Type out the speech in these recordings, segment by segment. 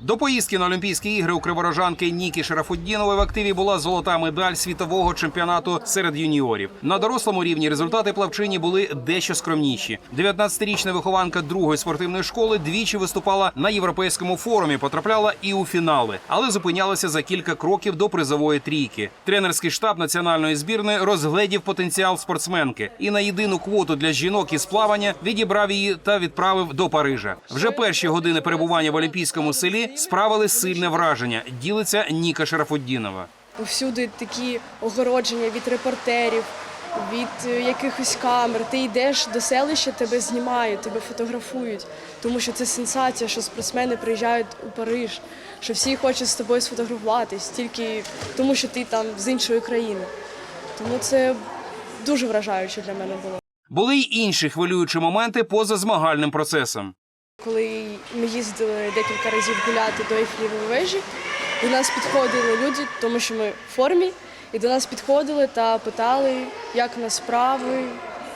До поїздки на Олімпійські ігри у криворожанки Нікі Шарафуддінової в активі була золота медаль світового чемпіонату серед юніорів. На дорослому рівні результати плавчині були дещо скромніші. 19-річна вихованка другої спортивної школи двічі виступала на європейському форумі, потрапляла і у фінали, але зупинялася за кілька кроків до призової трійки. Тренерський штаб національної збірної розгледів потенціал спортсменки і на єдину квоту для жінок із плавання відібрав її та відправив до Парижа. Вже перші години перебування в олімпійському селі справили сильне враження. Ділиться Ніка Шарафуддінова. Повсюди такі огородження від репортерів, від е, якихось камер. Ти йдеш до селища, тебе знімають, тебе фотографують. Тому що це сенсація, що спортсмени приїжджають у Париж, що всі хочуть з тобою сфотографуватись, тільки тому, що ти там з іншої країни. Тому це дуже вражаюче для мене було. Були й інші хвилюючі моменти поза змагальним процесом. Коли ми їздили декілька разів гуляти до Ейфелевої вежі, до нас підходили люди, тому що ми в формі, і до нас підходили та питали, як в нас справи,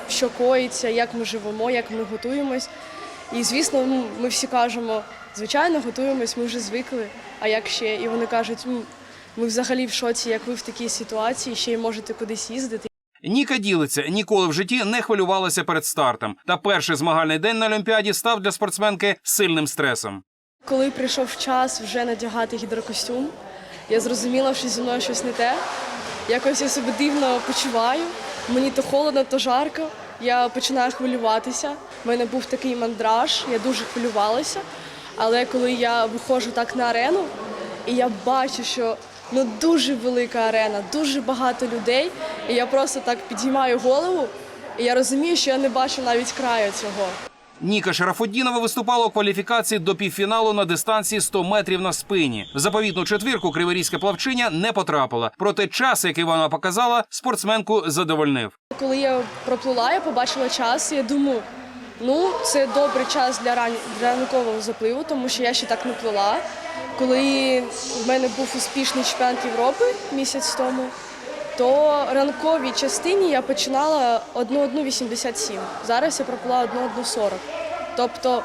що коїться, як ми живемо, як ми готуємось. І звісно, ну, ми всі кажемо, звичайно, готуємось, ми вже звикли. А як ще? І вони кажуть, «Ну, ми взагалі в шоці, як ви в такій ситуації, ще й можете кудись їздити. Ніка ділиться, ніколи в житті не хвилювалася перед стартом. Та перший змагальний день на Олімпіаді став для спортсменки сильним стресом. Коли прийшов час вже надягати гідрокостюм, я зрозуміла, що зі мною щось не те. Якось я себе дивно почуваю. Мені то холодно, то жарко. Я починаю хвилюватися. У мене був такий мандраж, я дуже хвилювалася. Але коли я виходжу так на арену, і я бачу, що ну дуже велика арена, дуже багато людей, і я просто так підіймаю голову, і я розумію, що я не бачу навіть краю цього. Ніка Шарафуддінова виступала у кваліфікації до півфіналу на дистанції 100 метрів на спині. В заповітну четвірку криворізька плавчиня не потрапила. Проте час, який вона показала, спортсменку задовольнив. Коли я проплила, я побачила час, і я думаю, ну це добрий час для ран... для ранкового запливу, тому що я ще так не плила. Коли в мене був успішний чемпіонат Європи місяць тому, то ранковій частині я починала 1.1.87. Зараз я проплила 1.1.40. Тобто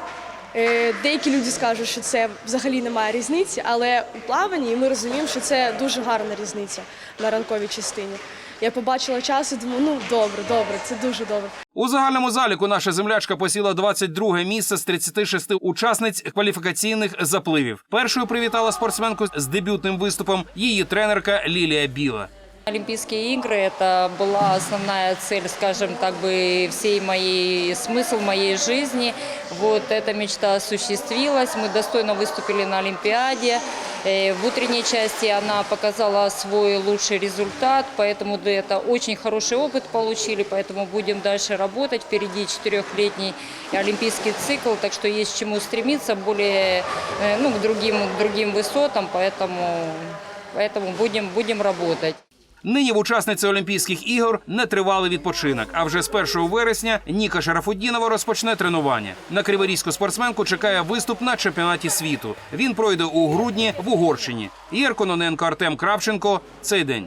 е, деякі люди скажуть, що це взагалі немає різниці, але у плаванні ми розуміємо, що це дуже гарна різниця на ранковій частині. Я побачила час і думаю, ну добре, добре, це дуже добре. У загальному заліку наша землячка посіла 22 місце з 36 учасниць кваліфікаційних запливів. Першою привітала спортсменку з дебютним виступом її тренерка Лілія Біла. Олимпийские игры – это была основная цель, скажем так бы, всей моей, смысл моей жизни. Вот эта мечта осуществилась, мы достойно выступили на Олимпиаде. Э, В утренней части она показала свой лучший результат, поэтому да, это очень хороший опыт получили, поэтому будем дальше работать. Впереди четырехлетний олимпийский цикл, так что есть к чему стремиться, более, э, ну, к другим, к другим высотам, поэтому, поэтому будем, будем работать. Нині в учасниці Олімпійських ігор не тривалий відпочинок. А вже з 1 вересня Ніка Шарафуддінова розпочне тренування. На криворізьку спортсменку чекає виступ на чемпіонаті світу. Він пройде у грудні в Угорщині. Єр Кононенко, Артем Кравченко. Цей день.